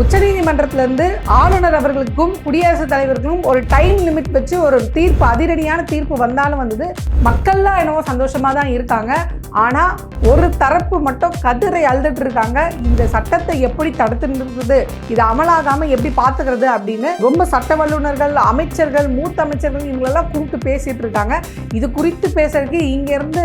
உச்சநீதிமன்றத்திலிருந்து ஆளுநர் அவர்களுக்கும் குடியரசுத் தலைவருக்கும் ஒரு டைம் லிமிட் வச்சு ஒரு தீர்ப்பு அதிரடியான தீர்ப்பு வந்தாலும் வந்தது மக்கள்லாம் என்னவோ சந்தோஷமாக தான் இருக்காங்க. ஆனால் ஒரு தரப்பு மட்டும் கதிரை அழுதுட்டு இருக்காங்க. இந்த சட்டத்தை எப்படி தடுத்து நிறுத்துறது இது அமலாகாமல் எப்படி பார்த்துக்கிறது அப்படின்னு ரொம்ப சட்ட வல்லுநர்கள் அமைச்சர்கள் மூத்த அமைச்சர்கள் இவங்களெல்லாம் கூப்பிட்டு பேசிகிட்டு இருக்காங்க. இது குறித்து பேசுறதுக்கு இங்கேருந்து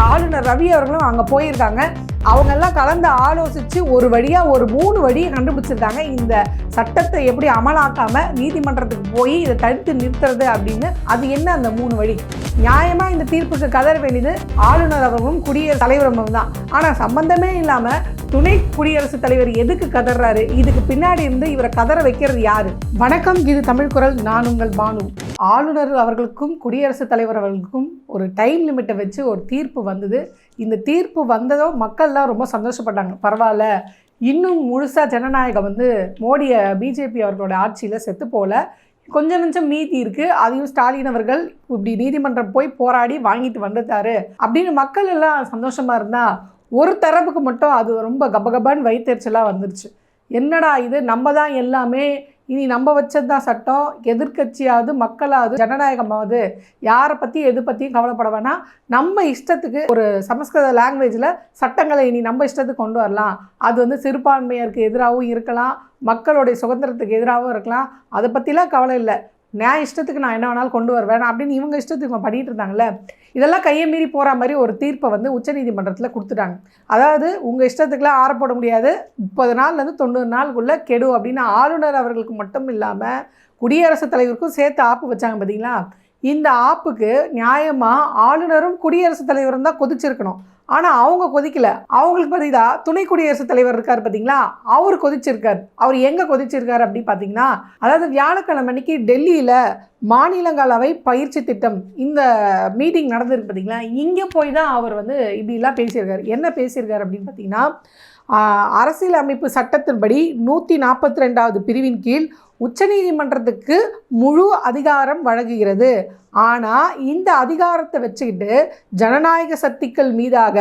ஆளுநர் ரவி அவர்களும் அங்கே போயிருக்காங்க. அவங்க எல்லாம் கலந்து ஆலோசித்து ஒரு வழியாக ஒரு மூணு வழியை கண்டுபிடிச்சிருக்காங்க. இந்த சட்டத்தை எப்படி அமலாக்காமல் நீதிமன்றத்துக்கு போய் இதை தடுத்து நிறுத்துறது அப்படின்னு அது என்ன அந்த மூணு வழி? நியாயமாக இந்த தீர்ப்புக்கு கதற வேண்டியது ஆளுநர் அவர்களும் குடியரசுத் தலைவரும் தான். ஆனால் சம்பந்தமே இல்லாமல் துணை குடியரசுத் தலைவர் எதுக்கு கதறாரு? இதுக்கு பின்னாடி இருந்து இவரை கதற வைக்கிறது யாரு? வணக்கம் இது தமிழ் குரல். நான் உங்கள் பானு. ஆளுநர் அவர்களுக்கும் குடியரசுத் தலைவர் அவர்களுக்கும் ஒரு டைம் லிமிட்டை வச்சு ஒரு தீர்ப்பு வந்தது. இந்த தீர்ப்பு வந்ததும் மக்கள்லாம் ரொம்ப சந்தோஷப்பட்டாங்க. பரவாயில்ல. இன்னும் முழுசாக ஜனநாயகம் வந்து மோடியை பிஜேபி அவர்களோட ஆட்சியில் செத்து போல கொஞ்சம் கொஞ்சம் மீதி இருக்குது அதையும் ஸ்டாலின் அவர்கள் இப்படி நீதிமன்றம் போய் போராடி வாங்கிட்டு வந்துட்டாரு. அப்படின்னு மக்கள் எல்லாம் சந்தோஷமாக இருந்தால் ஒரு தரப்புக்கு மட்டும் அது ரொம்ப கபகபான்னு வயிற்றுச்சலாக வந்துருச்சு. என்னடா இது? நம்ம தான் எல்லாமே இனி நம்ம வச்சது தான் சட்டம். எதிர்க்கட்சியாவது மக்களாவது ஜனநாயகமாவது யாரை பற்றி எது பற்றியும் கவலைப்பட வேணாம். நம்ம இஷ்டத்துக்கு ஒரு சமஸ்கிருத லாங்குவேஜில் சட்டங்களை இனி நம்ம இஷ்டத்துக்கு கொண்டு வரலாம். அது வந்து சிறுபான்மையருக்கு எதிராகவும் இருக்கலாம். மக்களுடைய சுதந்திரத்துக்கு எதிராகவும் இருக்கலாம். அதை பற்றிலாம் கவலை இல்லை. நான் இஷ்டத்துக்கு நான் என்ன வேணாலும் கொண்டு வருவேன். அப்படின்னு இவங்க இஷ்டத்துக்கு இவங்க பண்ணிட்டு இருந்தாங்கல்ல? இதெல்லாம் கையை மீறி போகிற மாதிரி ஒரு தீர்ப்பை வந்து உச்சநீதிமன்றத்தில் கொடுத்துட்டாங்க. அதாவது உங்கள் இஷ்டத்துக்குலாம் ஆற போட முடியாது. முப்பது நாள்லேருந்து தொண்ணூறு நாளுக்குள்ளே கெடு அப்படின்னு ஆளுநர் அவர்களுக்கு மட்டும் இல்லாமல் குடியரசுத் தலைவருக்கும் சேர்த்து ஆப்பு வச்சாங்க பார்த்தீங்களா இந்த ஆப்புக்கு நியாயமாக ஆளுநரும் குடியரசுத் தலைவரும் தான் கொதிச்சிருக்கணும். ஆனால் அவங்க கொதிக்கல. அவங்களுக்கு பதிலா துணை குடியரசுத் தலைவர் இருக்கார் பார்த்தீங்களா அவர் கொதிச்சிருக்கார். அவர் எங்கே கொதிச்சிருக்கார் அப்படின்னு பார்த்தீங்கன்னா அதாவது வியாழக்கிழமை அன்னைக்கு டெல்லியில் மாநிலங்களவை பயிற்சி திட்டம் இந்த மீட்டிங் நடந்திருக்கு பார்த்தீங்களா இங்கே போய் தான் அவர் வந்து இப்படிலாம் பேசியிருக்காரு. என்ன பேசியிருக்கார் அப்படின்னு பார்த்தீங்கன்னா அரசியலமைப்பு சட்டத்தின்படி நூற்றி நாற்பத்தி ரெண்டாவது பிரிவின் கீழ் உச்சநீதிமன்றத்துக்கு முழு அதிகாரம் வழங்குகிறது. ஆனால் இந்த அதிகாரத்தை வச்சுக்கிட்டு ஜனநாயக சக்திகள் மீதாக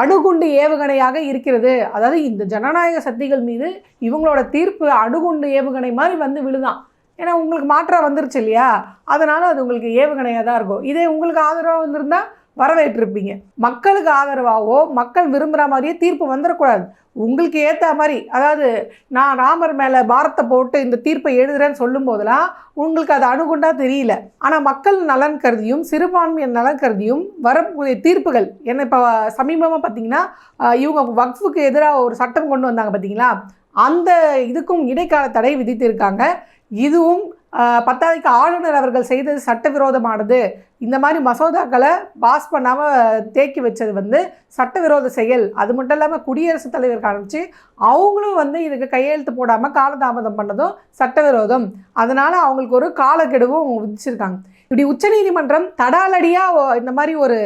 அணுகுண்டு ஏவுகணையாக இருக்கிறது. அதாவது இந்த ஜனநாயக சக்திகள் மீது இவங்களோட தீர்ப்பு அணுகுண்டு ஏவுகணை மாதிரி வந்து விழுதான். ஏன்னா உங்களுக்கு மாற்றம் வந்துருச்சு இல்லையா? அதனால் அது உங்களுக்கு ஏவுகணையாக தான் இருக்கும். இதே உங்களுக்கு ஆதரவாக வந்திருந்தால் வரவேற்றிருப்பீங்க. மக்களுக்கு ஆதரவாகவோ மக்கள் விரும்புகிற மாதிரியே தீர்ப்பு வந்துடக்கூடாது உங்களுக்கு ஏற்ற மாதிரி அதாவது நான் ராமர் மேலே பாரத்தை போட்டு இந்த தீர்ப்பை எழுதுகிறேன்னு சொல்லும் போதெல்லாம் உங்களுக்கு அது அணுகுண்டாக தெரியல. ஆனால் மக்கள் நலன் கருதியும் சிறுபான்மையர் நலன் கருதியும் வரக்கூடிய தீர்ப்புகள் என்ன இப்போ சமீபமாக பார்த்தீங்கன்னா இவங்க வக்ஃபுக்கு எதிராக ஒரு சட்டம் கொண்டு வந்தாங்க பார்த்தீங்களா அந்த இதுக்கும் இடைக்கால தடை விதித்திருக்காங்க. இதுவும் பத்தாவதுக்கு ஆளுநர் அவர்கள் செய்தது சட்டவிரோதமானது. இந்த மாதிரி மசோதாக்களை பாஸ் பண்ணாமல் தேக்கி வச்சது வந்து சட்டவிரோத செயல். அது மட்டும் இல்லாமல் குடியரசுத் தலைவர் காமிச்சு அவங்களும் வந்து இதுக்கு கையெழுத்து போடாமல் காலதாமதம் பண்ணதும் சட்டவிரோதம். அதனால் அவங்களுக்கு ஒரு காலக்கெடுவும் விதிச்சிருக்காங்க. இப்படி உச்சநீதிமன்றம் தடாலடியாக இந்த மாதிரி ஒரு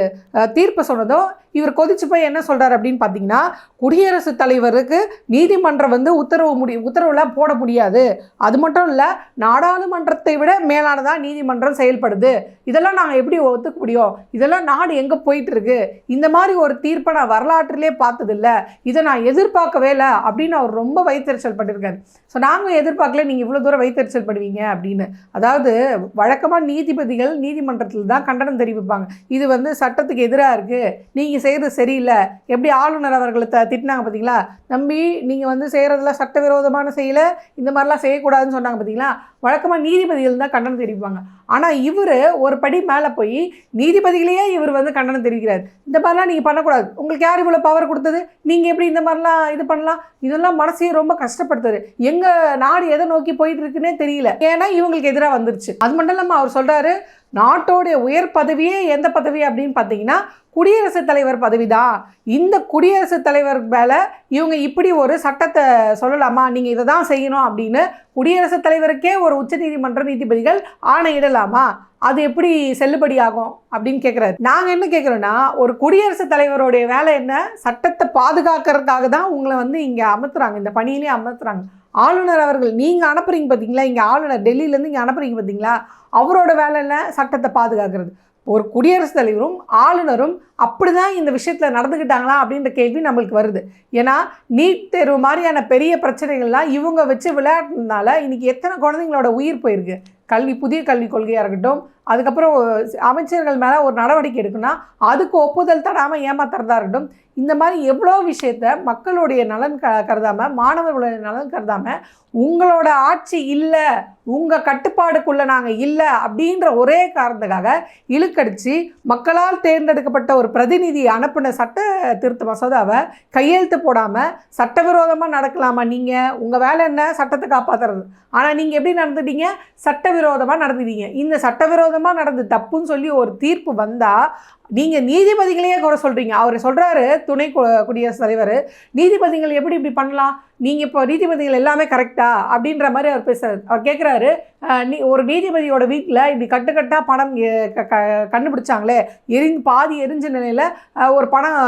தீர்ப்பு சொன்னதும் இவர் கொதிச்சு போய் என்ன சொல்கிறார் அப்படின்னு பார்த்தீங்கன்னா குடியரசுத் தலைவருக்கு நீதிமன்றம் வந்து உத்தரவு முடி உத்தரவுலாம் போட முடியாது. அது மட்டும் இல்லை நாடாளுமன்றத்தை விட மேலானதாக நீதிமன்றம் செயல்படுது. இதெல்லாம் நாங்கள் எப்படி ஒத்துக்க முடியும்? இதெல்லாம் நாடு எங்கே போயிட்டுருக்கு இந்த மாதிரி ஒரு தீர்ப்பை நான் வரலாற்றிலே பார்த்ததில்ல. இதை நான் எதிர்பார்க்கவே இல்லை அப்படின்னு அவர் ரொம்ப வைத்தறிச்சல் பட்டிருக்காரு ஸோ நாங்கள் எதிர்பார்க்கல நீங்கள் இவ்வளோ தூரம் வைத்தறிச்சல் பண்ணுவீங்க அப்படின்னு. அதாவது வழக்கமாக நீதிபதிகள் நீதிமன்றத்தில் தான் கண்டனம் தெரிவிப்பாங்க. இது வந்து சட்டத்துக்கு எதிராக இருக்குது நீங்கள் செய்கிறது சரியில்லை. எப்படி ஆளுநர் அவர்களை த திட்டினாங்க பார்த்தீங்களா நம்பி நீங்கள் வந்து செய்கிறதெல்லாம் சட்டவிரோதமான செயலை இந்த மாதிரிலாம் செய்யக்கூடாதுன்னு சொன்னாங்க பார்த்தீங்களா வழக்கமாக நீதிபதிகள் தான் கண்டனம் தெரிவிப்பாங்க. ஆனால் இவர் ஒரு படி மேலே போய் நீதிபதிகளையே இவர் வந்து கண்டனம் தெரிவிக்கிறார். இந்த மாதிரிலாம் நீங்கள் பண்ணக்கூடாது. உங்களுக்கு யார் இவ்வளோ பவர் கொடுத்தது? நீங்கள் எப்படி இந்த மாதிரிலாம் இது பண்ணலாம்? இதெல்லாம் மனசையும் ரொம்ப கஷ்டப்படுத்துது. எங்கள் நாடு எதை நோக்கி போயிட்டு இருக்குன்னே தெரியல. ஏன்னா இவங்களுக்கு எதிராக வந்துருச்சு. அது மட்டும் இல்லாமல் அவர் சொல்கிறாரு நாட்டோடைய உயர் பதவியே எந்த பதவி அப்படின்னு பார்த்தீங்கன்னா குடியரசுத் தலைவர் பதவி தான் இந்த குடியரசுத் தலைவர் மேலே இவங்க இப்படி ஒரு சட்டத்தை சொல்லலாமா? நீங்கள் இதை தான் செய்யணும் அப்படின்னு குடியரசுத் தலைவருக்கே ஒரு உச்சநீதிமன்ற நீதிபதிகள் ஆணையிடலாமா? அது எப்படி செல்லுபடியாகும் அப்படின்னு கேட்குறாரு நாங்கள் என்ன கேட்குறோன்னா ஒரு குடியரசுத் தலைவருடைய வேலை என்ன? சட்டத்தை பாதுகாக்கிறதுக்காக தான் உங்களை வந்து இங்கே அமர்த்துறாங்க இந்த பணியிலே அமர்த்துறாங்க ஆளுநர் அவர்கள் நீங்கள் அனுப்புறீங்க பார்த்தீங்களா இங்கே ஆளுநர் டெல்லியிலேருந்து இங்கே அனுப்புறீங்க பார்த்தீங்களா அவரோட வேலை என்ன சட்டத்தை பாதுகாக்கிறது. ஒரு குடியரசுத் தலைவரும் ஆளுநரும் அப்படி தான் இந்த விஷயத்தில் நடந்துக்கிட்டாங்களா அப்படின்ற கேள்வி நம்மளுக்கு வருது. ஏன்னா நீட் தேர்வு மாதிரியான பெரிய பிரச்சனைகள்லாம் இவங்க வச்சு விளையாடுறதுனால இன்றைக்கி எத்தனை குழந்தைங்களோட உயிர் போயிருக்கு. கல்வி புதிய கல்விக் கொள்கையாக இருக்கட்டும் அதுக்கப்புறம் அமைச்சர்கள் மேலே ஒரு நடவடிக்கை எடுக்குன்னா அதுக்கு ஒப்புதல் தராமல் ஏமாத்துறதா இருக்கட்டும் இந்த மாதிரி எவ்வளோ விஷயத்த மக்களுடைய நலன் க கருதாமல் மாணவர்களுடைய நலன் கருதாமல் உங்களோட ஆட்சி இல்லை உங்கள் கட்டுப்பாடுக்குள்ளே நாங்கள் இல்லை அப்படின்ற ஒரே காரணத்துக்காக இழுக்கடிச்சு மக்களால் தேர்ந்தெடுக்கப்பட்ட ஒரு பிரதிநிதி அனுப்பின சட்ட திருத்த மசோதாவை கையெழுத்து போடாமல் சட்டவிரோதமாக நடக்கலாமா நீங்கள் உங்கள் வேலை என்ன? சட்டத்தை காப்பாற்றுறது ஆனால் நீங்கள் எப்படி நடந்துட்டீங்க? சட்ட சட்டவிரோதமாக நடந்துட்டீங்க. இந்த சட்டவிரோதமாக நடந்து தப்புன்னு சொல்லி ஒரு தீர்ப்பு வந்தால் நீங்கள் நீதிபதிகளையே குறை சொல்கிறீங்க அவர் சொல்கிறாரு துணை குடியரசுத் தலைவர் நீதிபதிகள் எப்படி இப்படி பண்ணலாம்? நீங்கள் இப்போ நீதிபதிகள் எல்லாமே கரெக்டா அப்படின்ற மாதிரி அவர் பேசுறாரு. அவர் கேட்குறாரு நீ ஒரு நீதிபதியோட வீட்டில் இப்படி கட்டுக்கட்டாக பணம் க- கண்டுபிடிச்சாங்களே எரிஞ்சு பாதி எரிஞ்ச நிலையில் ஒரு பணம்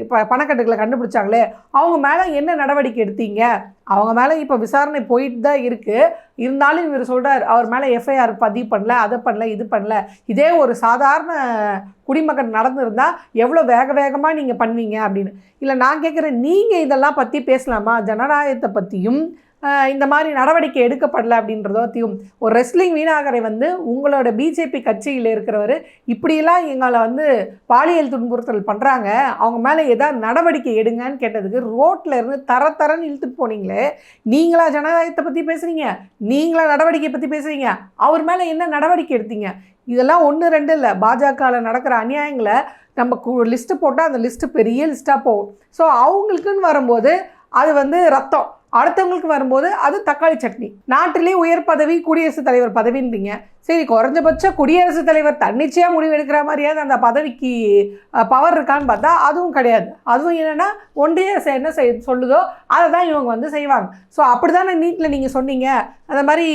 இப்போ பணக்கட்டுகளை கண்டுபிடிச்சாங்களே அவங்க மேலே என்ன நடவடிக்கை எடுத்தீங்க? அவங்க மேலே இப்போ விசாரணை போயிட்டு தான் இருக்குது இருந்தாலும் இவர் சொல்கிறார் அவர் மேலே எஃப்ஐஆர் பதிவு பண்ணல அதை பண்ணல இது பண்ணல. இதே ஒரு சாதாரண குடிமகன் நடந்திருந்தா எவ்வளோ வேக வேகமாக நீங்கள் பண்ணுவீங்க அப்படின்னு. இல்லை நான் கேட்குறேன் நீங்கள் இதெல்லாம் பற்றி பேசலாமா? ஜனநாயகத்தை பற்றியும் இந்த மாதிரி நடவடிக்கை எடுக்கப்படல அப்படின்றதோத்தையும் ஒரு ரெஸ்லிங் வீணாகரை வந்து உங்களோட பிஜேபி கட்சியில் இருக்கிறவர் இப்படியெல்லாம் எங்களை வந்து பாலியல் துன்புறுத்தல் பண்ணுறாங்க அவங்க மேலே ஏதாவது நடவடிக்கை எடுங்கன்னு கேட்டதுக்கு ரோட்டில் இருந்து தர தரன்னு இழுத்துட்டு போனீங்களே. நீங்களா ஜனநாயகத்தை பற்றி பேசுகிறீங்க நீங்களா நடவடிக்கை பற்றி பேசுகிறீங்க அவர் மேலே என்ன நடவடிக்கை எடுத்தீங்க? இதெல்லாம் ஒன்று ரெண்டு இல்லை. பாஜகவில் நடக்கிற அநியாயங்களை நம்ம லிஸ்ட்டு போட்டால் அந்த லிஸ்ட்டு பெரிய லிஸ்ட்டாக போகும். ஸோ அவங்களுக்குன்னு வரும்போது அது வந்து ரத்தம். அடுத்தவங்களுக்கு வரும்போது அது தக்காளி சட்னி. நாட்டிலே உயர் பதவி குடியரசுத் தலைவர் பதவின்றீங்க சரி குறைஞ்சபட்ச குடியரசுத் தலைவர் தன்னிச்சையாக முடிவு எடுக்கிற மாதிரியாவது அந்த பதவிக்கு பவர் இருக்கான்னு பார்த்தா அதுவும் கிடையாது. அதுவும் என்னென்னா ஒன்றிய என்ன செய் சொல்லுதோ அதை தான் இவங்க வந்து செய்வாங்க. ஸோ அப்படி தானே நீட்டில் நீங்கள் சொன்னீங்க? அந்த மாதிரி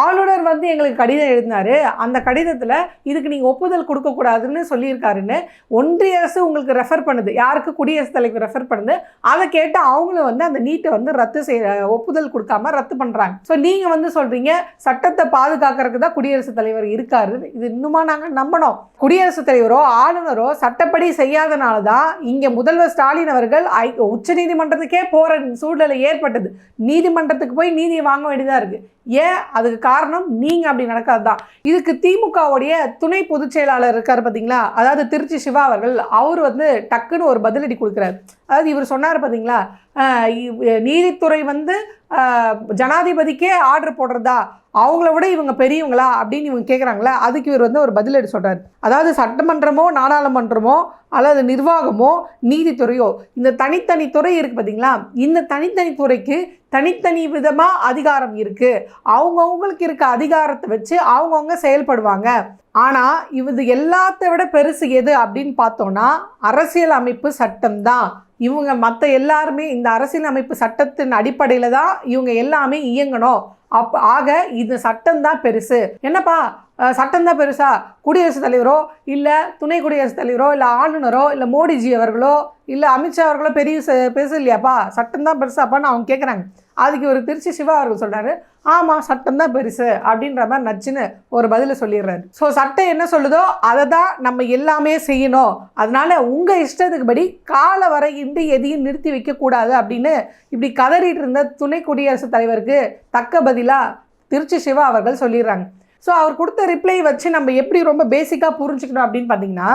ஆளுநர் வந்து எங்களுக்கு கடிதம் எழுதினாரு. அந்த கடிதத்தில் இதுக்கு நீங்கள் ஒப்புதல் கொடுக்கக்கூடாதுன்னு சொல்லியிருக்காருன்னு ஒன்றிய அரசு உங்களுக்கு ரெஃபர் பண்ணுது. யாருக்கு குடியரசுத் தலைவர் ரெஃபர் பண்ணுது? அதை கேட்டு அவங்களும் வந்து அந்த நீட்டை வந்து ரத்து செய்ய ஒப்புதல் கொடுக்காம ரத்து பண்ணுறாங்க ஸோ நீங்கள் வந்து சொல்கிறீங்க சட்டத்தை பாதுகாக்கிறதுக்கு தான் குடியரசுத் தலைவர் இருக்காரு. இது இன்னுமா நாங்கள் நம்பணும். குடியரசுத் தலைவரோ ஆளுநரோ சட்டப்படி செய்யாதனால தான் இங்கே முதல்வர் ஸ்டாலின் அவர்கள் ஐ- உச்சநீதிமன்றத்துக்கே போகிற சூழ்நிலை ஏற்பட்டது. நீதிமன்றத்துக்கு போய் நீதியை வாங்க வேண்டியதாக இருக்குது ஏன்? அதுக்கு காரணம் நீங்கள் அப்படி நடக்காது தான் இதுக்கு திமுகவுடைய துணை பொதுச் செயலாளர் இருக்கார் பார்த்தீங்களா அதாவது திருச்சி சிவா அவர்கள் அவர் வந்து டக்குன்னு ஒரு பதிலடி கொடுக்குறாரு. அதாவது இவர் சொன்னார் பார்த்தீங்களா இவ்- நீதித்துறை வந்து ஜனாதிபதிக்கே ஆர்டர் போடுறதா? அவங்கள விட இவங்க பெரியவங்களா அப்படின்னு இவங்க கேட்குறாங்களா அதுக்கு இவர் வந்து ஒரு பதிலடி சொல்கிறார் அதாவது சட்டமன்றமோ நாடாளுமன்றமோ அல்லது நிர்வாகமோ நீதித்துறையோ இந்த தனித்தனி துறை இருக்குது பார்த்தீங்களா இந்த தனித்தனி துறைக்கு தனித்தனி விதமாக அதிகாரம் இருக்குது அவங்கவுங்களுக்கு இருக்க அதிகாரத்தை வச்சு அவங்கவுங்க செயல்படுவாங்க. ஆனால் இது எல்லாத்தை விட பெருசு எது அப்படின்னு பார்த்தோன்னா அரசியல் அமைப்பு சட்டம் தான். இவங்க மற்ற எல்லாருமே இந்த அரசியல் அமைப்பு சட்டத்தின் அடிப்படையில் தான் இவங்க எல்லாமே இயங்கணும். அப் ஆக இது சட்டம் தான் பெருசு. என்னப்பா? சட்டம் தான் பெருசா? குடியரசுத் தலைவரோ? இல்லை துணை குடியரசுத் தலைவரோ? இல்லை ஆளுநரோ? இல்லை மோடிஜி அவர்களோ? இல்லை அமித்ஷா அவர்களோ? பெரிய பெருசு இல்லையாப்பா? சட்டம் தான் பெருசாப்பான்னு அவங்க கேட்குறாங்க அதுக்கு ஒரு திருச்சி சிவா அவர்கள் சொல்கிறாரு ஆமாம் சட்டம் தான் பெருசு அப்படின்ற மாதிரி நச்சுன்னு ஒரு பதிலை சொல்லிடுறாரு. ஸோ சட்டம் என்ன சொல்லுதோ அதை தான் நம்ம எல்லாமே செய்யணும். அதனால உங்கள் இஷ்டத்துக்கு படி கால வரையின்றி எதையும் நிறுத்தி வைக்கக்கூடாது அப்படின்னு இப்படி கதறிட்டு இருந்த துணை குடியரசுத் தலைவருக்கு தக்க பதிலாக திருச்சி சிவா அவர்கள் சொல்லிடுறாங்க. ஸோ அவர் கொடுத்த ரிப்ளை வச்சு நம்ம எப்படி ரொம்ப பேசிக்காக புரிஞ்சுக்கணும் அப்படின்னு பார்த்தீங்கன்னா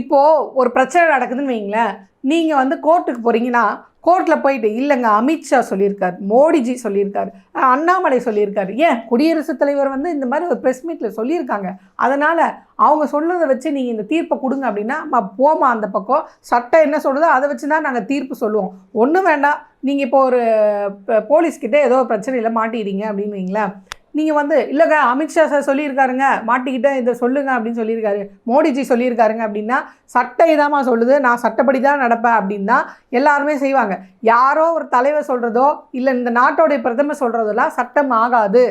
இப்போது ஒரு பிரச்சனை நடக்குதுன்னு வைங்களேன். நீங்கள் வந்து கோர்ட்டுக்கு போகிறீங்கன்னா கோர்ட்டில் போயிட்டு இல்லைங்க அமித்ஷா சொல்லியிருக்காரு மோடிஜி சொல்லியிருக்கார் அண்ணாமலை சொல்லியிருக்காரு. ஏன்? குடியரசுத் தலைவர் வந்து இந்த மாதிரி ஒரு ப்ரெஸ் மீட்டில் சொல்லியிருக்காங்க. அதனால் அவங்க சொன்னதை வச்சு நீங்கள் இந்த தீர்ப்பை கொடுங்க அப்படின்னா நம்ம போமா அந்த பக்கம்? சட்டம் என்ன சொல்லுதோ அதை வச்சு தான் நாங்கள் தீர்ப்பு சொல்லுவோம். ஒன்றும் வேண்டாம். நீங்கள் இப்போ ஒரு போலீஸ்கிட்ட ஏதோ ஒரு பிரச்சனையில் மாட்டிடுறீங்க அப்படின்னு வைங்களேன் நீங்கள் வந்து இல்லைங்க அமித்ஷா சார் சொல்லியிருக்காருங்க மாட்டிக்கிட்ட இதை சொல்லுங்க அப்படின்னு சொல்லியிருக்காரு. மோடிஜி சொல்லியிருக்காருங்க அப்படின்னா சட்டம் இதாம்மா சொல்லுது நான் சட்டப்படி தான் நடப்பேன் அப்படின்னா எல்லாருமே செய்வாங்க. யாரோ ஒரு தலைவர் சொல்கிறதோ இல்லை இந்த நாட்டோடைய பிரதமர் சொல்கிறதெல்லாம் சட்டம் ஆகாது.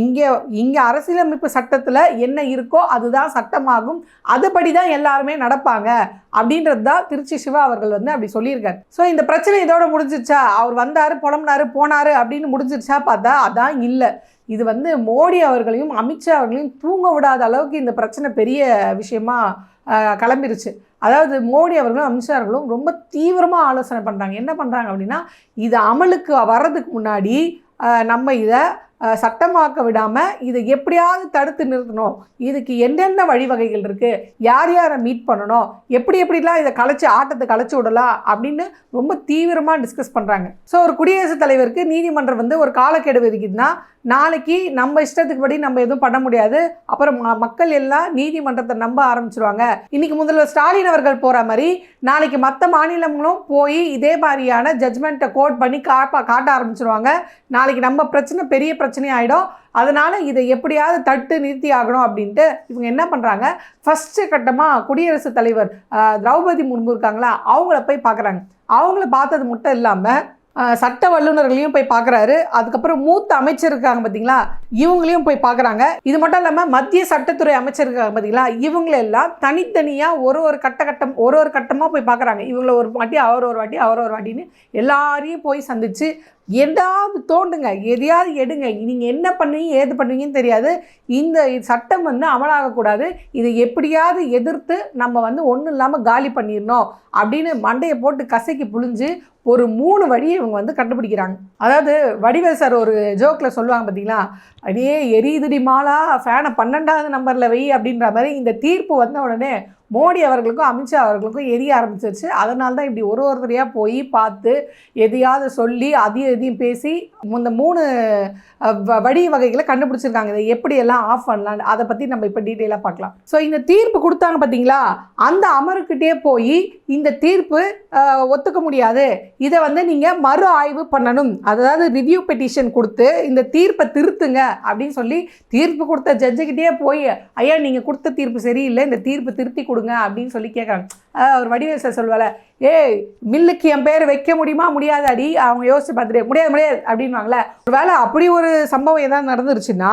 இங்கே இங்கே அரசியலமைப்பு சட்டத்தில் என்ன இருக்கோ அதுதான் சட்டமாகும். அதுபடி தான் எல்லாருமே நடப்பாங்க. அப்படின்றது தான் திருச்சி சிவா அவர்கள் வந்து அப்படி சொல்லியிருக்காரு. ஸோ இந்த பிரச்சனை இதோட முடிஞ்சிருச்சா? அவர் வந்தார் புலம்புனாரு போனார் அப்படின்னு முடிஞ்சிருச்சா பார்த்தா அதான் இல்லை. இது வந்து மோடி அவர்களையும் அமித்ஷா அவர்களையும் தூங்க விடாத அளவுக்கு இந்த பிரச்சனை பெரிய விஷயமா கிளம்பிருச்சு. அதாவது மோடி அவர்களும் அமித்ஷா அவர்களும் ரொம்ப தீவிரமாக ஆலோசனை பண்ணுறாங்க என்ன பண்ணுறாங்க அப்படின்னா இது அமலுக்கு வர்றதுக்கு முன்னாடி நம்ம இதை சட்டமாக்க விடாமல் இதை எப்படியாவது தடுத்து நிறுத்தணும். இதுக்கு என்னென்ன வழிவகைகள் இருக்குது யார் யாரை மீட் பண்ணணும்? எப்படி எப்படிலாம் இதை கலைச்சி ஆட்டத்தை கலைச்சி விடலாம்? அப்படின்னு ரொம்ப தீவிரமாக டிஸ்கஸ் பண்ணுறாங்க ஸோ ஒரு குடியரசுத் தலைவருக்கு நீதிமன்றம் வந்து ஒரு காலக்கெடு விதிக்குதுன்னா நாளைக்கு நம்ம இஷ்டத்துக்கு படி நம்ம எதுவும் பண்ண முடியாது. அப்புறம் மக்கள் எல்லாம் நீதிமன்றத்தை நம்ப ஆரம்பிச்சிருவாங்க. இன்னைக்கு முதல்வர் ஸ்டாலின் அவர்கள் போகிற மாதிரி நாளைக்கு மற்ற மாநிலங்களும் போய் இதே மாதிரியான ஜட்மெண்ட்டை கோட் பண்ணி காப்பா காட்ட ஆரம்பிச்சிருவாங்க. நாளைக்கு நம்ம பிரச்சனை பெரிய பிரச்சனை ஆகிடும் அதனால் இதை எப்படியாவது தட்டு நிறுத்தி ஆகணும் அப்படின்ட்டு இவங்க என்ன பண்ணுறாங்க ஃபஸ்ட்டு கட்டமாக குடியரசுத் தலைவர் திரௌபதி முர்மு இருக்காங்களா? அவங்கள போய் பார்க்குறாங்க. அவங்கள பார்த்தது மட்டும் இல்லாமல் சட்ட வல்லுநர்களையும் போய் பார்க்குறாரு அதுக்கப்புறம் மூத்த அமைச்சர் இருக்காங்க பார்த்தீங்களா இவங்களையும் போய் பார்க்குறாங்க இது மட்டும் இல்லாமல் மத்திய சட்டத்துறை அமைச்சர் இருக்காங்க பார்த்தீங்களா இவங்களெல்லாம் தனித்தனியாக ஒரு ஒரு கட்ட கட்டம் ஒரு ஒரு கட்டமாக போய் பார்க்குறாங்க இவங்கள ஒரு வாட்டி அவர் ஒரு வாட்டி அவர் ஒரு வாட்டின்னு எல்லாரையும் போய் சந்திச்சு எதாவது தோண்டுங்க. எதையாவது எடுங்க. நீங்கள் என்ன பண்ணுவீங்க ஏது பண்ணுவீங்கன்னு தெரியாது. இந்த சட்டம் வந்து அமலாகக்கூடாது. இதை எப்படியாவது எதிர்த்து நம்ம வந்து ஒன்றும் இல்லாமல் காலி பண்ணிடணும் அப்படின்னு மண்டையை போட்டு கசக்கி புழிஞ்சு ஒரு மூணு வழியை இவங்க வந்து கண்டுபிடிக்கிறாங்க. அதாவது வடிவேல் சார் ஒரு ஜோக்கில் சொல்லுவாங்க பார்த்தீங்களா அடியே எரியுதுடி மாலா ஃபேனை பன்னெண்டாவது நம்பரில் வை அப்படின்ற மாதிரி இந்த தீர்ப்பு வந்த உடனே மோடி அவர்களுக்கும் அமித்ஷா அவர்களுக்கும் எரிய ஆரம்பிச்சிருச்சு. அதனால தான் இப்படி ஒரு ஒருத்தரையாக போய் பார்த்து எதையாவது சொல்லி அதையும் எதையும் பேசி இந்த மூணு வ- வழி வகைகளை கண்டுபிடிச்சிருக்காங்க. இதை எப்படியெல்லாம் ஆஃப் பண்ணலாம் அதை பற்றி நம்ம இப்போ டீட்டெயிலாக பார்க்கலாம். ஸோ இந்த தீர்ப்பு கொடுத்தாங்க பார்த்தீங்களா அந்த அமருக்கிட்டே போய் இந்த தீர்ப்பு ஒத்துக்க முடியாது. இதை வந்து நீங்கள் மறு ஆய்வு பண்ணணும். அதாவது ரிவ்யூ பெட்டிஷன் கொடுத்து இந்த தீர்ப்பை திருத்துங்க அப்படின்னு சொல்லி தீர்ப்பு கொடுத்த ஜட்ஜுக்கிட்டே போய் ஐயா நீங்கள் கொடுத்த தீர்ப்பு சரியில்லை. இந்த தீர்ப்பு திருத்தி கொடுங்க அப்படின்னு சொல்லி கேட்குறாங்க அவர் வடிவேல் சார் சொல்வால ஏய் மில்லுக்கு என் பேர் வைக்க முடியுமா? முடியாது அடி அவங்க யோசிச்சு பார்த்துட்டு முடியாது முடியாது அப்படின்வாங்களே ஒருவேளை அப்படி ஒரு சம்பவம் ஏதாவது நடந்துருச்சுன்னா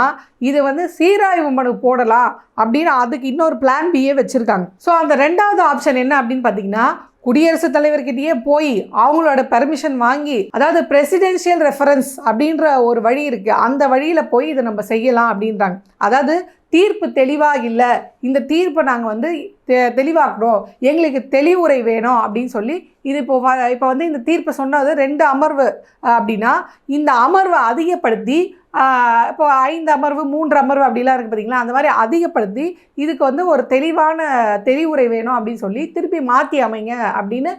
இது வந்து சீராய்வு மனு போடலாம் அப்படின்னு அதுக்கு இன்னொரு பிளான் பியே வச்சுருக்காங்க. ஸோ அந்த ரெண்டாவது ஆப்ஷன் என்ன அப்படின்னு பார்த்தீங்கன்னா குடியரசுத் தலைவர்கிட்டயே போய் அவங்களோட பெர்மிஷன் வாங்கி அதாவது பிரசிடென்ஷியல் ரெஃபரன்ஸ் அப்படின்ற ஒரு வழி இருக்குது அந்த வழியில் போய் இதை நம்ம செய்யலாம் அப்படின்றாங்க. அதாவது தீர்ப்பு தெளிவாக இல்லை. இந்த தீர்ப்பை நாங்கள் வந்து தெ- தெளிவாக்கணும். எங்களுக்கு தெளிவுரை வேணும் அப்படின்னு சொல்லி இது இப்போ இப்போ வந்து இந்த தீர்ப்பை சொன்னது ரெண்டு அமர்வு அப்படின்னா இந்த அமர்வை அதிகப்படுத்தி இப்போ ஐந்து அமர்வு மூன்று அமர்வு அப்படிலாம் இருக்குது பார்த்தீங்களா அந்த மாதிரி அதிகப்படுத்தி இதுக்கு வந்து ஒரு தெளிவான தெளிவுரை வேணும் அப்படின்னு சொல்லி திருப்பி மாற்றி அமைங்க அப்படின்னு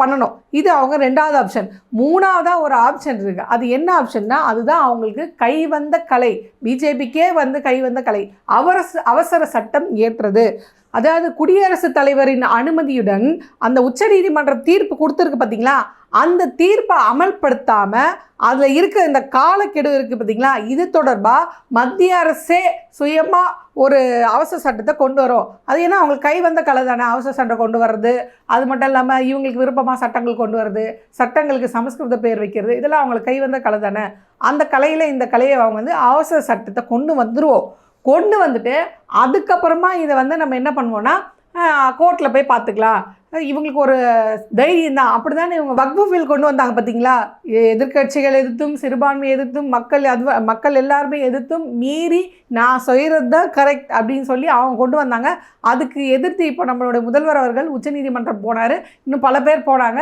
பண்ணணும். இது அவங்க ரெண்டாவது ஆப்ஷன் மூணாவதாக ஒரு ஆப்ஷன் இருக்குது அது என்ன ஆப்ஷன்னா அதுதான் அவங்களுக்கு கை வந்த கலை. பிஜேபிக்கே வந்து கைவந்த கலை. அவரச அவசர சட்டம் ஏற்றது அதாவது குடியரசுத் தலைவரின் அனுமதியுடன் அந்த உச்சநீதிமன்ற தீர்ப்பு கொடுத்துருக்கு பார்த்தீங்களா அந்த தீர்ப்பை அமல்படுத்தாமல் அதில் இருக்க இந்த காலக்கெடு இருக்குது பார்த்தீங்களா இது தொடர்பாக மத்திய அரசே சுயமாக ஒரு அவசர சட்டத்தை கொண்டு வரும். அது ஏன்னா அவங்களுக்கு கை வந்த கலை தானே அவசர சட்டம் கொண்டு வர்றது. அது மட்டும் இல்லாமல் இவங்களுக்கு விருப்பமாக சட்டங்கள் கொண்டு வர்றது சட்டங்களுக்கு சமஸ்கிருத பேர் வைக்கிறது இதெல்லாம் அவங்களுக்கு கை வந்த கலை தானே. அந்த கலையில் இந்த கலையை அவங்க வந்து அவசர சட்டத்தை கொண்டு வந்துடுவோம் கொண்டு வந்துட்டு அதுக்கப்புறமா இதை வந்து நம்ம என்ன பண்ணுவோன்னா கோர்ட்டில் போய் பார்த்துக்கலாம். இவங்களுக்கு ஒரு தைரியம் தான். அப்படி தானே இவங்க வக்பு பில் கொண்டு வந்தாங்க பார்த்தீங்களா? எ- எதிர்க்கட்சிகள் எதிர்த்தும் சிறுபான்மை எதிர்த்தும் மக்கள் அது மக்கள் எல்லாருமே எதிர்த்தும் மீறி நான் செய்கிறது தான் கரெக்ட் அப்படின்னு சொல்லி அவங்க கொண்டு வந்தாங்க. அதுக்கு எதிர்த்து இப்போ நம்மளுடைய முதல்வர் அவர்கள் உச்சநீதிமன்றம் போனார். இன்னும் பல பேர் போனாங்க.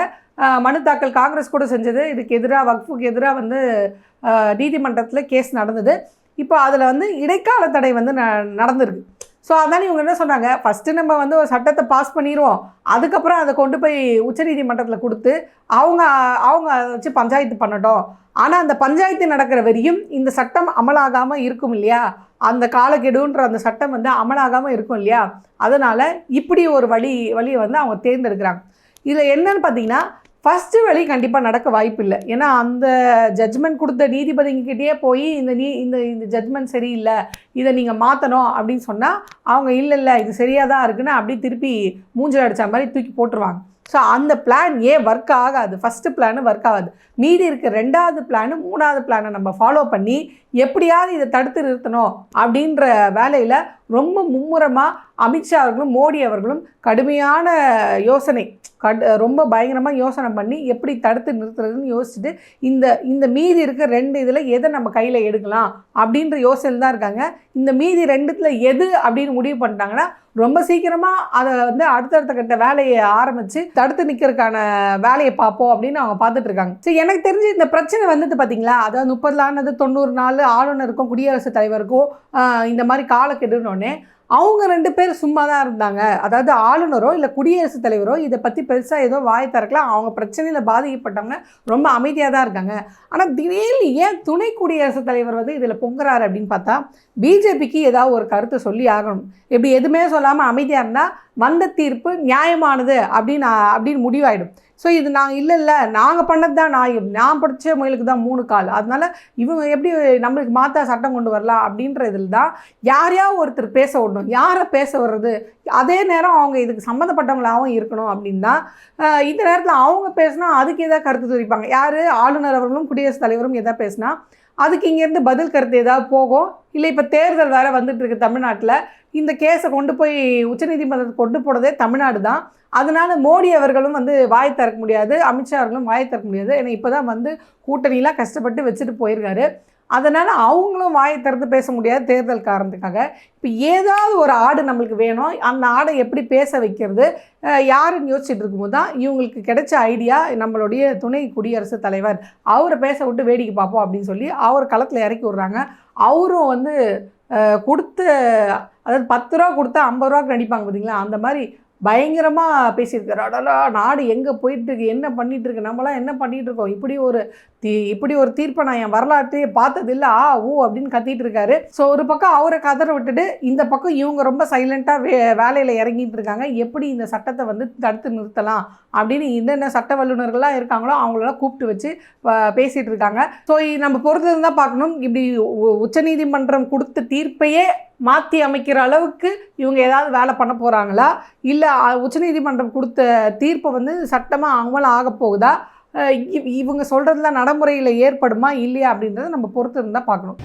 மனு தாக்கல் காங்கிரஸ் கூட செஞ்சது. இதுக்கு எதிராக வக்ஃபுக்கு எதிராக வந்து நீதிமன்றத்தில் கேஸ் நடந்தது. இப்போ அதில் வந்து இடைக்கால தடை வந்து ந நடந்திருக்கு. ஸோ அதான் இவங்க என்ன சொன்னாங்க? ஃபஸ்ட்டு நம்ம வந்து ஒரு சட்டத்தை பாஸ் பண்ணிடுவோம் அதுக்கப்புறம் அதை கொண்டு போய் உச்சநீதிமன்றத்தில் கொடுத்து அவங்க அவங்க அதை வச்சு பஞ்சாயத்து பண்ணட்டும். ஆனால் அந்த பஞ்சாயத்து நடக்கிற வரையும் இந்த சட்டம் அமலாகாமல் இருக்கும் இல்லையா? அந்த காலக்கெடுன்ற அந்த சட்டம் வந்து அமலாகாமல் இருக்கும் இல்லையா? அதனால் இப்படி ஒரு வழி வழியை வந்து அவங்க தேர்ந்தெடுக்கிறாங்க. இதில் என்னன்னு பார்த்தீங்கன்னா ஃபஸ்ட்டு வழி கண்டிப்பாக நடக்க வாய்ப்பு இல்லை ஏன்னா அந்த ஜட்ஜ்மெண்ட் கொடுத்த நீதிபதிங்கிட்டே போய் இந்த நீ இந்த இந்த ஜட்ஜ்மெண்ட் சரியில்லை இதை நீங்கள் மாற்றணும் அப்படின்னு சொன்னால் அவங்க இல்லை இல்லை இது சரியாக தான் இருக்குன்னு அப்படியே திருப்பி மூஞ்சல் அடித்த மாதிரி தூக்கி போட்டுருவாங்க. ஸோ அந்த பிளான் ஏன் ஒர்க் ஆகாது? ஃபஸ்ட்டு பிளானு ஒர்க் ஆகாது. மீதி இருக்க ரெண்டாவது பிளானு மூணாவது பிளானை நம்ம ஃபாலோ பண்ணி எப்படியாவது இதை தடுத்து நிறுத்தணும் அப்படின்ற வேலையில் ரொம்ப மும்முரமாக அமித்ஷா அவர்களும் மோடி அவர்களும் கடுமையான யோசனை கட் ரொம்ப பயங்கரமாக யோசனை பண்ணி எப்படி தடுத்து நிறுத்துறதுன்னு யோசிச்சுட்டு இந்த இந்த மீதி இருக்க ரெண்டு இதில் எதை நம்ம கையில் எடுக்கலாம் அப்படின்ற யோசனை தான் இருக்காங்க. இந்த மீதி ரெண்டுத்தில் எது அப்படின்னு முடிவு பண்ணிட்டாங்கன்னா ரொம்ப சீக்கிரமாக அதை வந்து அடுத்தடுத்த கட்ட வேலையை ஆரம்பித்து தடுத்து நிற்கிறதுக்கான வேலையை பார்ப்போம் அப்படின்னு அவங்க பார்த்துட்டு இருக்காங்க. சரி எனக்கு தெரிஞ்சு இந்த பிரச்சனை வந்துட்டு பார்த்தீங்களா அதாவது முப்பது தொண்ணூறு நாள் ஆளுநருக்கும் குடியரசுத் தலைவருக்கும் இந்த மாதிரி உடனே அவங்க ரெண்டு பேர் சும்மா தான் இருந்தாங்க. அதாவது ஆளுநரோ இல்லை குடியரசுத் தலைவரோ இதை பற்றி பெருசாக ஏதோ வாய் திறக்கலாம் அவங்க பிரச்சனையில் பாதிக்கப்பட்டவங்க ரொம்ப அமைதியாக தான் இருக்காங்க. ஆனால் திடீர்னு ஏன் துணை குடியரசுத் தலைவர் வந்து இதில் பொங்குறாரு அப்படின்னு பார்த்தா பிஜேபிக்கு ஏதாவது ஒரு கருத்தை சொல்லி ஆகணும். இப்படி எதுவுமே சொல்லாமல் அமைதியாக இருந்தால் வந்த தீர்ப்பு நியாயமானது அப்படின்னு அப்படின்னு முடிவாயிடும். ஸோ இது நாங்கள் இல்லை இல்லை. நாங்கள் பண்ணது தான் நான் நான் படித்த முயலுக்கு தான் மூணு கால். அதனால் இவங்க எப்படி நம்மளுக்கு மாற்றா சட்டம் கொண்டு வரலாம் அப்படின்ற இதில் தான் யாரையா ஒருத்தர் பேச விடணும். யாரை பேச வர்றது அதே நேரம் அவங்க இதுக்கு சம்மந்தப்பட்டவங்களாகவும் இருக்கணும் அப்படின்னு தான் இந்த நேரத்தில் அவங்க பேசினா அதுக்கு எதாவது கருத்து தெரிவிப்பாங்க. யார்? ஆளுநர் அவர்களும் குடியரசுத் தலைவரும் எதாவது பேசினா அதுக்கு இங்கேருந்து பதில் கருத்து ஏதாவது போகும்? இல்லை இப்போ தேர்தல் வேறு வந்துட்டுருக்கு தமிழ்நாட்டில். இந்த கேஸை கொண்டு போய் உச்சநீதிமன்றத்துக்கு கொண்டு போனதே தமிழ்நாடு தான். அதனால் மோடி அவர்களும் வந்து வாய் திறக்க முடியாது அமித்ஷா அவர்களும் வாய் திறக்க முடியாது. ஏன்னா இப்போ தான் வந்து கூட்டணியெலாம் கஷ்டப்பட்டு வச்சுட்டு போயிருக்காரு. அதனால் அவங்களும் வாயை திறந்து பேச முடியாது தேர்தல் காரணத்துக்காக. இப்போ ஏதாவது ஒரு ஆடு நம்மளுக்கு வேணும். அந்த ஆடை எப்படி பேச வைக்கிறது? யாருன்னு யோசிச்சுட்டு இருக்கும்போது தான் இவங்களுக்கு கிடைச்ச ஐடியா நம்மளுடைய துணை குடியரசுத் தலைவர். அவரை பேச விட்டு வேடிக்கை பார்ப்போம் அப்படின்னு சொல்லி அவர் களத்தில் இறக்கி விட்றாங்க. அவரும் வந்து கொடுத்த அதாவது பத்து ரூபா கொடுத்தா ஐம்பது ரூபாக்கு நடிப்பாங்க பார்த்தீங்களா அந்த மாதிரி பயங்கரமாக பேசியிருக்காரு. அடலா நாடு எங்கே போயிட்டுருக்கு? என்ன பண்ணிகிட்ருக்கு நம்மளாம் என்ன பண்ணிகிட்ருக்கோம் இருக்கோம் இப்படி ஒரு தீ இப்படி ஒரு தீர்ப்பை நான் என் வரலாற்றையே பார்த்ததில்ல. ஆ ஊ அப்படின்னு கத்திட்டு இருக்காரு. ஸோ ஒரு பக்கம் அவரை கதற விட்டுட்டு இந்த பக்கம் இவங்க ரொம்ப சைலண்ட்டாக வே வேலையில் இறங்கிட்டு இருக்காங்க. எப்படி இந்த சட்டத்தை வந்து தடுத்து நிறுத்தலாம்? அப்படின்னு என்னென்ன சட்ட வல்லுநர்கள்லாம் இருக்காங்களோ அவங்களெல்லாம் கூப்பிட்டு வச்சு பேசிகிட்டு இருக்காங்க. ஸோ நம்ம பொறுத்து தான் பார்க்கணும். இப்படி உ- உச்சநீதிமன்றம் கொடுத்த தீர்ப்பையே மாற்றி அமைக்கிற அளவுக்கு இவங்க ஏதாவது வேலை பண்ண போகிறாங்களா இல்லை உச்சநீதிமன்றம் கொடுத்த தீர்ப்பை வந்து சட்டமாக அவங்களும் ஆக போகுதா? இவ்- இவங்க சொல்கிறதுல நடைமுறையில் ஏற்படுமா? இல்லையா? அப்படின்றத நம்ம பொறுத்து இருந்தால் பார்க்கணும்.